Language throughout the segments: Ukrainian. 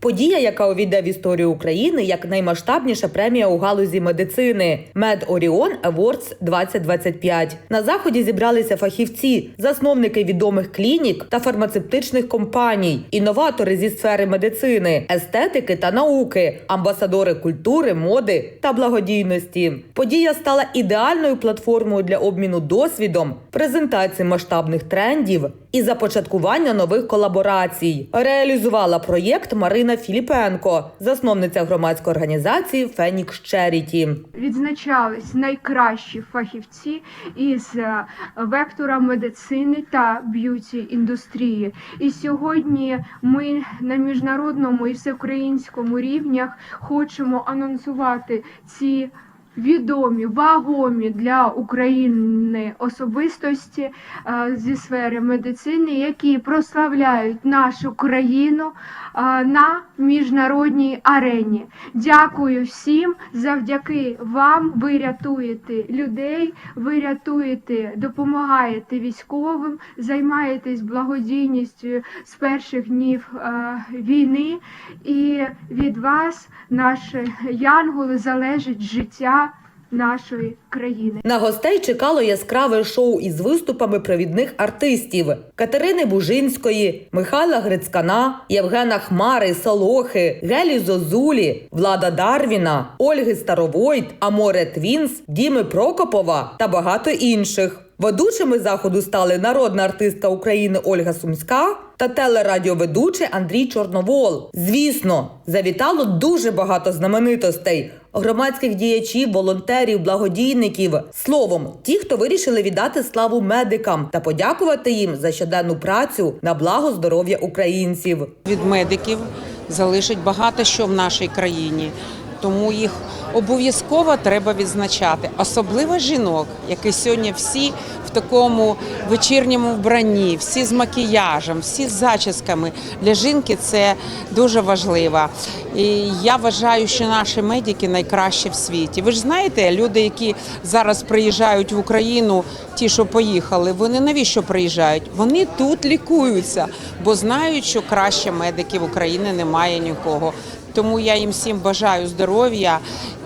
Подія, яка увійде в історію України як наймасштабніша премія у галузі медицини Мед Оріон Awards 2025. На заході зібралися фахівці, засновники відомих клінік та фармацевтичних компаній, інноватори зі сфери медицини, естетики та науки, амбасадори культури, моди та благодійності. Подія стала ідеальною платформою для обміну досвідом, презентації масштабних трендів і започаткування нових колаборацій. Реалізувала проєкт Марина Філіпенко, засновниця громадської організації Фенікс Черіті. відзначались найкращі фахівці із е, вектора медицини та б'юті індустрії. І сьогодні ми на міжнародному і всеукраїнському рівнях хочемо анонсувати ці. Відомі, вагомі для України особистості е, зі сфери медицини, які прославляють нашу країну е, на міжнародній арені. Дякую всім. Завдяки вам ви рятуєте людей, ви рятуєте, допомагаєте військовим, займаєтесь благодійністю з перших днів е, війни. І від вас, наші янголи, залежить життя нашої країни. На гостей чекало яскраве шоу із виступами провідних артистів Катерини Бужинської, Михайла Грицькана, Євгена Хмари, Солохи, Гелі Зозулі, Влада Дарвіна, Ольги Старовойт, Аморе Твінс, Діми Прокопова та багато інших. Ведучими заходу стали народна артистка України Ольга Сумська та телерадіоведучий Андрій Чорновол. Звісно, завітало дуже багато знаменитостей. Громадських діячів, волонтерів, благодійників словом, ті, хто вирішили віддати славу медикам та подякувати їм за щоденну працю на благо здоров'я українців. від медиків залежить багато що в нашій країні. Тому їх обов'язково треба відзначати, особливо жінок, які сьогодні всі такому вечірньому вбранні, всі з макіяжем, всі з зачісками. Для жінки це дуже важливо. І я вважаю, що наші медики найкращі в світі. Ви ж знаєте, люди, які зараз приїжджають в Україну, ті, що поїхали, вони навіщо приїжджають? Вони тут лікуються, бо знають, що краще медиків України немає нікого. Тому я їм всім бажаю здоров'я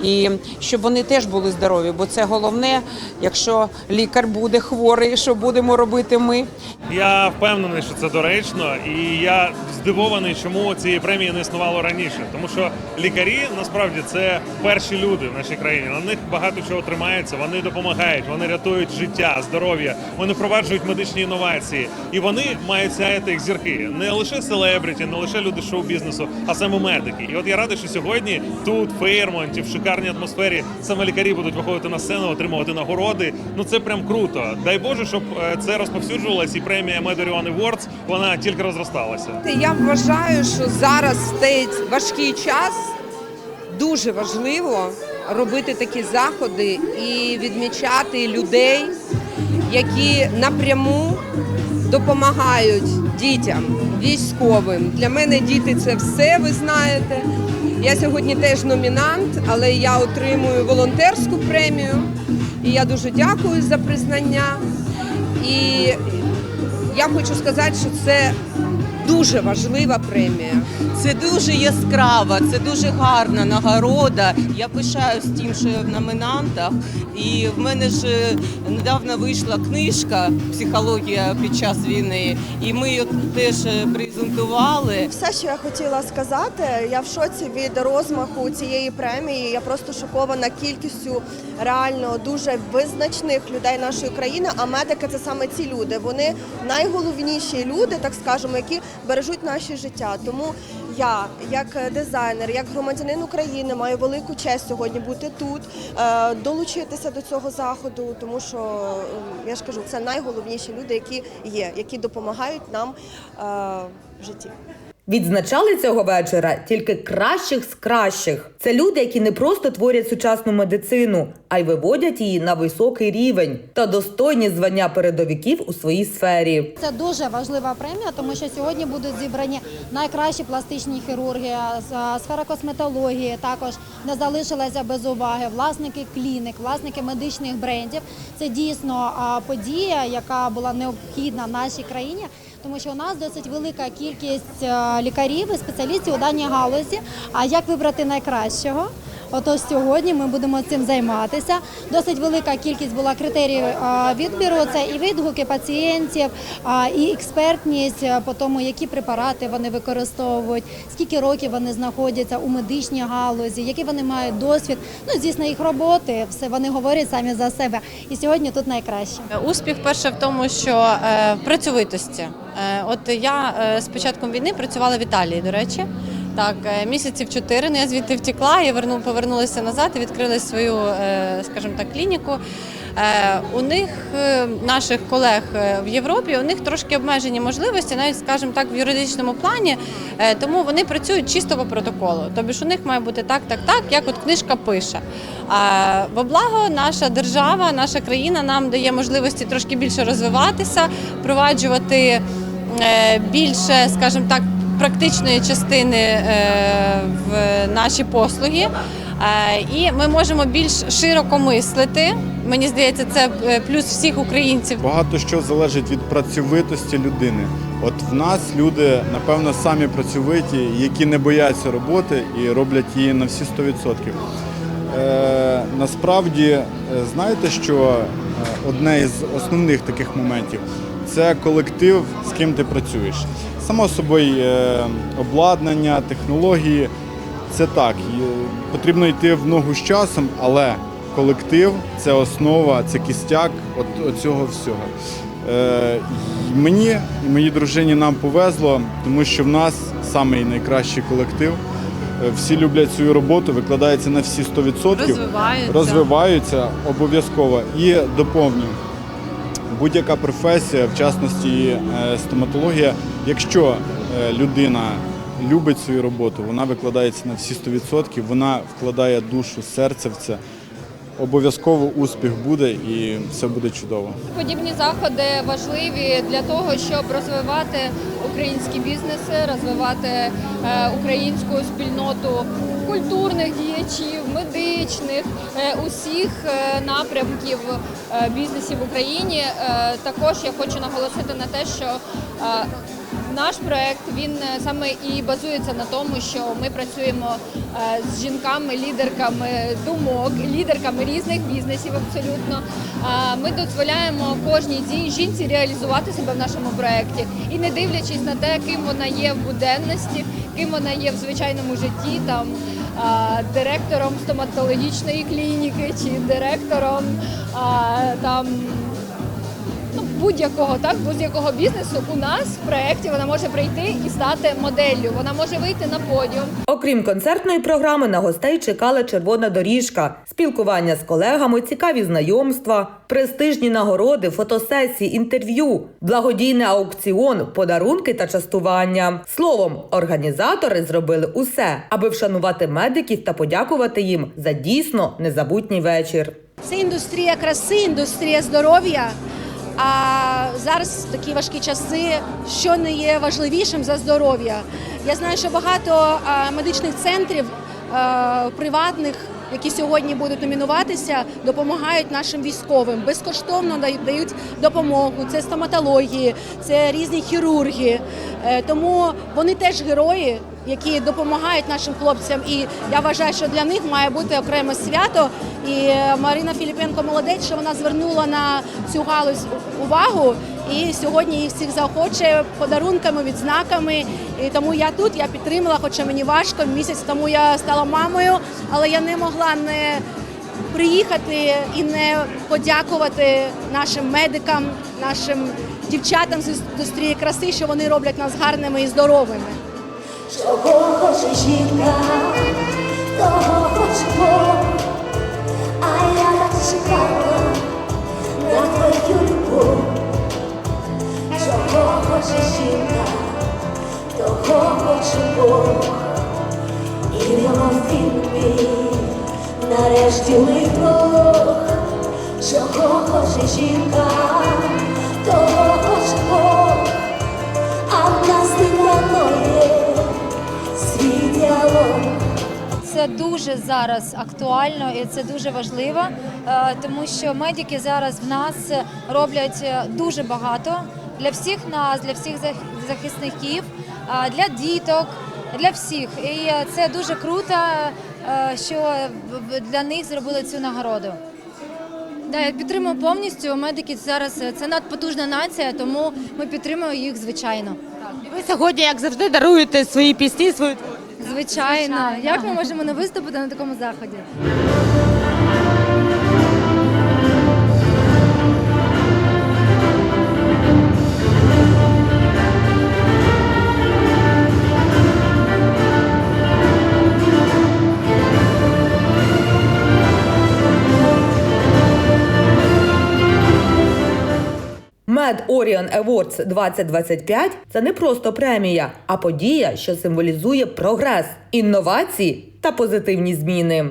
і щоб вони теж були здорові, бо це головне, якщо лікар буде хворий, що будемо робити ми. Я впевнений, що це доречно, і я здивований, чому цієї премії не існувало раніше. Тому що лікарі насправді це перші люди в нашій країні. На них багато чого тримається. Вони допомагають, вони рятують життя, здоров'я, вони впроваджують медичні інновації, і вони мають сяяти як зірки. Не лише селебріті, не лише люди шоу-бізнесу, а саме медики. І от я радий, що сьогодні тут, в Фейрмонті, в шикарній атмосфері, саме лікарі будуть виходити на сцену, отримувати нагороди. Ну це прям круто. Дай Боже, щоб е, це розповсюджувалось, і премія Medorion Awards, вона тільки розросталася. Я вважаю, що зараз в цей важкий час дуже важливо робити такі заходи і відмічати людей, які напряму допомагають дітям, військовим. Для мене діти це все, ви знаєте. Я сьогодні теж номінант, але я отримую волонтерську премію. І я дуже дякую за признання. І я хочу сказати, що це дуже важлива премія. Це дуже яскрава, це дуже гарна нагорода. Я пишаюсь тим, що я в номінантах. І в мене ж е, недавно вийшла книжка Психологія під час війни, і ми її теж е, презентували. Все, що я хотіла сказати, я в шоці від розмаху цієї премії. Я просто шокована кількістю реально дуже визначних людей нашої країни. А медики це саме ці люди. Вони найголовніші люди, так скажемо, які бережуть наші життя. Тому я, як дизайнер, як громадянин України, маю велику честь сьогодні бути тут, е, долучитися до цього заходу, тому що е, я ж кажу, це найголовніші люди, які є, які допомагають нам е, в житті. Відзначали цього вечора тільки кращих з кращих. Це люди, які не просто творять сучасну медицину, а й виводять її на високий рівень та достойні звання передовиків у своїй сфері. Це дуже важлива премія, тому що сьогодні будуть зібрані найкращі пластичні хірурги, сфера косметології. Також не залишилася без уваги власники клінік, власники медичних брендів. Це дійсно подія, яка була необхідна нашій країні. Тому що у нас досить велика кількість е, лікарів і спеціалістів у даній галузі. А як вибрати найкращого? Отож сьогодні ми будемо цим займатися. Досить велика кількість була критеріїв відбіру. Це і відгуки пацієнтів, і експертність по тому, які препарати вони використовують, скільки років вони знаходяться у медичній галузі, який вони мають досвід. Ну, звісно, їх роботи, все вони говорять самі за себе. І сьогодні тут найкраще. Успіх перше в тому, що е, працьовитості. Е, от я е, з початком війни працювала в Італії, до речі. Так, е, місяців чотири, ну я звідти втекла і верну, повернулася назад і відкрили свою, е, скажімо так, клініку. Е, у них, наших колег в Європі, у них трошки обмежені можливості, навіть, скажімо так, в юридичному плані, тому вони працюють чисто по протоколу. Тобто ж у них має бути так, так, так, як от книжка пише. А во благо наша держава, наша країна нам дає можливості трошки більше розвиватися, впроваджувати більше, скажімо так, практичної частини е, в наші послуги. Е, І ми можемо більш широко мислити. Мені здається, це е, плюс всіх українців. Багато що залежить від працьовитості людини. От в нас люди, напевно, самі працьовиті, які не бояться роботи і роблять її на всі 100%. Е, насправді, знаєте, що одне із основних таких моментів це колектив, з ким ти працюєш. Само собою, е, обладнання, технології це так. е, Потрібно йти в ногу з часом, але колектив це основа, це кістяк от, цього всього. Е, мені і моїй дружині нам повезло, тому що в нас самий найкращий колектив. Всі люблять свою роботу, викладаються на всі 100%. Розвиваються. Розвиваються обов'язково. І доповню, будь-яка професія, в частності е, стоматологія, якщо е, людина любить свою роботу, вона викладається на всі 100%, вона вкладає душу, серце в це. Обов'язково успіх буде і все буде чудово. Подібні заходи важливі для того, щоб розвивати українські бізнеси, розвивати е, українську спільноту культурних діячів, медичних, е, усіх е, напрямків е, бізнесів в Україні. Також я хочу наголосити на те, що наш проект він саме і базується на тому, що ми працюємо з жінками, лідерками думок, лідерками різних бізнесів. Абсолютно ми дозволяємо кожній жінці реалізувати себе в нашому проекті і не дивлячись на те, ким вона є в буденності, ким вона є в звичайному житті, там директором стоматологічної клініки чи директором там будь-якого так будь-якого бізнесу у нас в проєкті вона може прийти і стати моделлю. Вона може вийти на подіум. Окрім концертної програми, на гостей чекала червона доріжка, спілкування з колегами, цікаві знайомства, престижні нагороди, фотосесії, інтерв'ю, благодійний аукціон, подарунки та частування. Словом, організатори зробили усе, аби вшанувати медиків та подякувати їм за дійсно незабутній вечір. Це індустрія краси, індустрія здоров'я. А зараз такі важкі часи, що не є важливішим за здоров'я. Я знаю, що багато медичних центрів приватних, які сьогодні будуть номінуватися, допомагають нашим військовим. Безкоштовно дають- дають допомогу. Це стоматології, це різні хірурги. Е, Тому вони теж герої, які допомагають нашим хлопцям. І я вважаю, що для них має бути окреме свято. І е, Марина Філіпенко молодець, що вона звернула на цю галузь увагу. І сьогодні їх всіх заохочує подарунками, відзнаками. І тому я тут, я підтримала, хоча мені важко. Місяць тому я стала мамою, але я не могла не приїхати і не подякувати нашим медикам, нашим дівчатам з індустрії краси, що вони роблять нас гарними і здоровими. Чого хоче жінка, того хоче Бог, а я так чекала на твою любов. Чого хоче жінка, того хоче Бог, і в його фільмі нарешті лигло. Чого хоче жінка, того хоче Це дуже зараз актуально і це дуже важливо, е, тому що медики зараз в нас роблять е, дуже багато для всіх нас, для всіх захисників, для діток, для всіх. І е, це дуже круто, що для них зробили цю нагороду. Да, я підтримую повністю. Медики зараз це надпотужна нація, тому ми підтримуємо їх звичайно. Ви сьогодні, як завжди, даруєте свої пісні, свою Звичайно, як ми можемо не виступити на такому заході? Med Orion Awards 2025 – це не просто премія, а подія, що символізує прогрес, інновації та позитивні зміни.